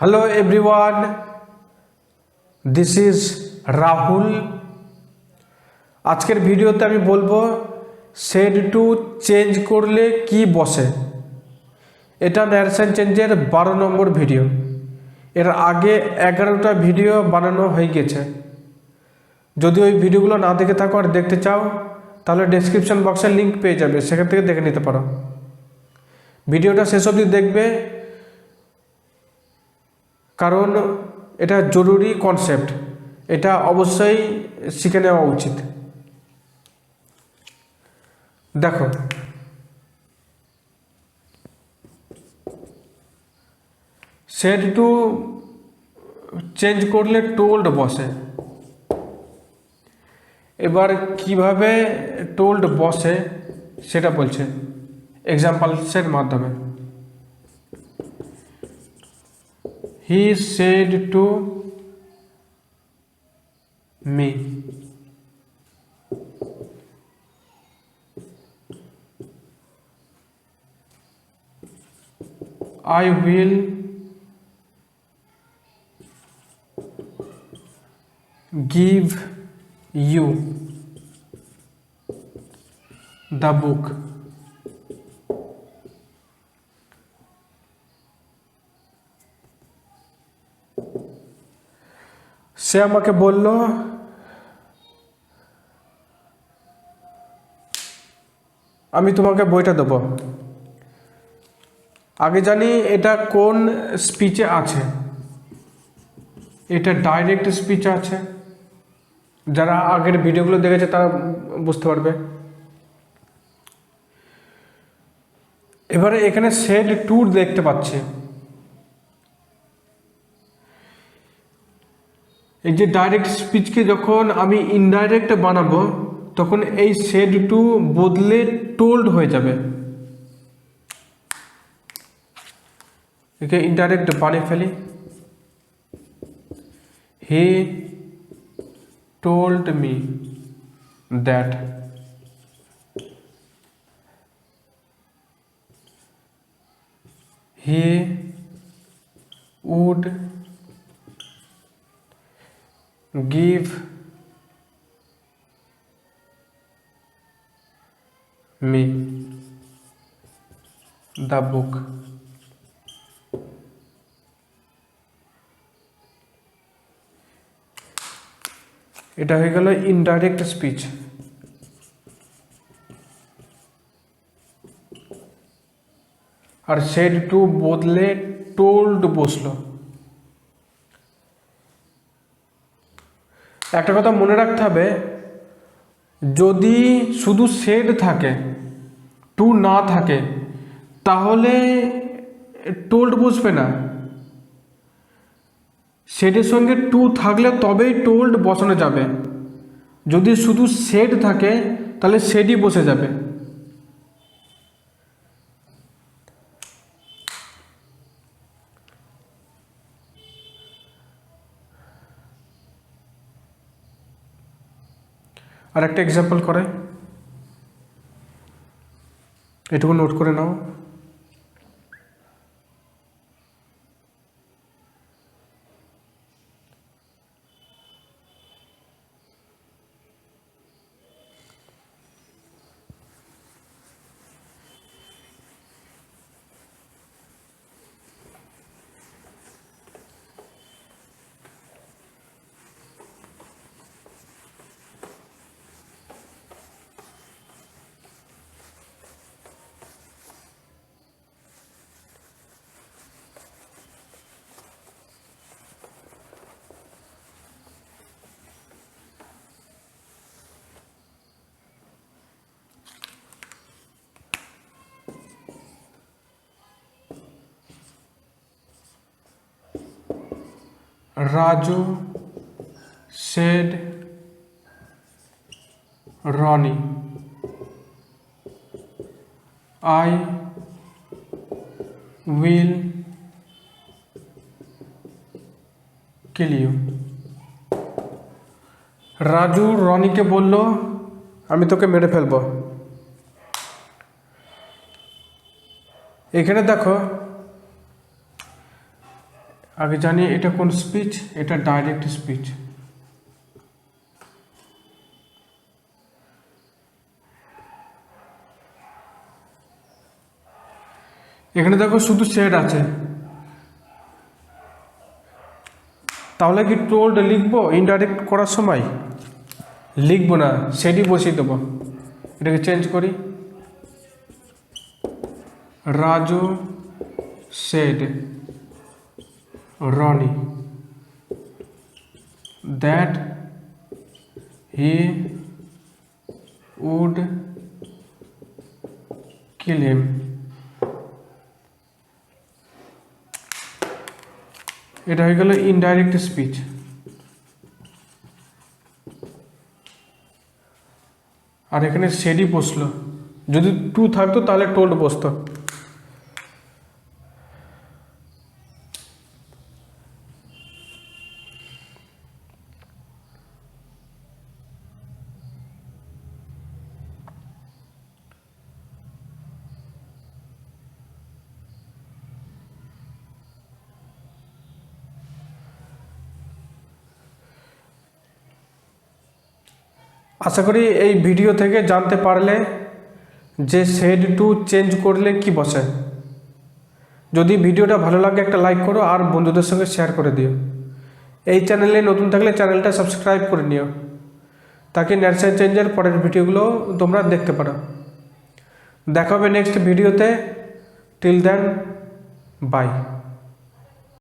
Hello everyone this is Rahul আজকের ভিডিওতে আমি বলব শেড টু চেঞ্জ করলে কি বসে? এটা ন্যারেশন চেঞ্জের বারো নম্বর ভিডিও। এর আগে এগারোটা ভিডিও বানানো হয়ে গেছে। যদি ওই ভিডিওগুলো না দেখে থাকো আর দেখতে চাও, তাহলে ডেসক্রিপশন বক্সে লিঙ্ক পেয়ে যাবে। সেখান থেকে দেখে নিতে পারো। ভিডিওটা শেষ অবধি দেখবে। কারণ এটা জরুরি কনসেপ্ট এটা অবশ্যই শিখে নেওয়া উচিত। দেখো। সেট টু চেঞ্জ করলে টোল্ড বসে। এবার কীভাবে টোল্ড বসে সেটা বলছে। এক্সাম্পলসের মাধ্যমে। He said to me i will give you the book সে আমাকে বলল, আমি তোমাকে বইটা দেবো। আগে জানি এটা কোন স্পিচে আছে। এটা ডাইরেক্ট স্পিচ আছে। যারা আগের ভিডিওগুলো দেখেছে তারা বুঝতে পারবে। এবারে এখানে সেড ট্যুর দেখতে পাচ্ছি। এই যে ডাইরেক্ট স্পিচকে যখন আমি ইনডাইরেক্ট বানাবো, তখন এই সেড টু বদলে টোল্ড হয়ে যাবে। একে ইনডাইরেক্ট বানিয়ে ফেলি। He told me that he would give. Me. The book. এটা হয়ে গেল ইনডাইরেক্ট স্পিচ আর সেড টু বদলে টোল্ড বসল। একটা কথা মনে রাখতে হবে, যদি শুধু শেড থাকে টু না থাকে, তাহলে টোল্ড বসবে না। শেডের সঙ্গে টু থাকলে তবেই টোল্ড বসানো যাবে। যদি শুধু শেড থাকে, তাহলে শেডই বসে যাবে। আর একটা এক্সাম্পল করে। এটুকু নোট করে নাও। Said Ronnie I will kill you Raju রনিকে বলল আমি তোকে মেরে ফেলব এখানে দেখো আগে জানি এটা কোন স্পিচ এটা ডাইরেক্ট স্পিচ এখানে দেখো শুধু শেড আছে। তাহলে কি টোল্ড লিখব ইনডাইরেক্ট করার সময়? লিখব না সেটই বসিয়ে দেবো। এটাকে চেঞ্জ করি। Raju said Roni that he would kill him. এটা হয়ে গেল ইনডাইরেক্ট স্পিচ আর এখানে সেডি বসল। যদি টু থাকতো তাহলে টোল্ড বসতো। আশা করি এই ভিডিও থেকে জানতে পারলে যে শেড টু চেঞ্জ করলে কি বসে। যদি ভিডিওটা ভালো লাগে একটা লাইক করো আর বন্ধুদের সঙ্গে শেয়ার করে দিও। এই চ্যানেলে নতুন থাকলে চ্যানেলটা সাবস্ক্রাইব করে নিও। তাকে ন্যাশনাল চেঞ্জের পরের ভিডিওগুলো তোমরা দেখতে পারো। দেখা হবে নেক্সট ভিডিওতে টিল দেন বাই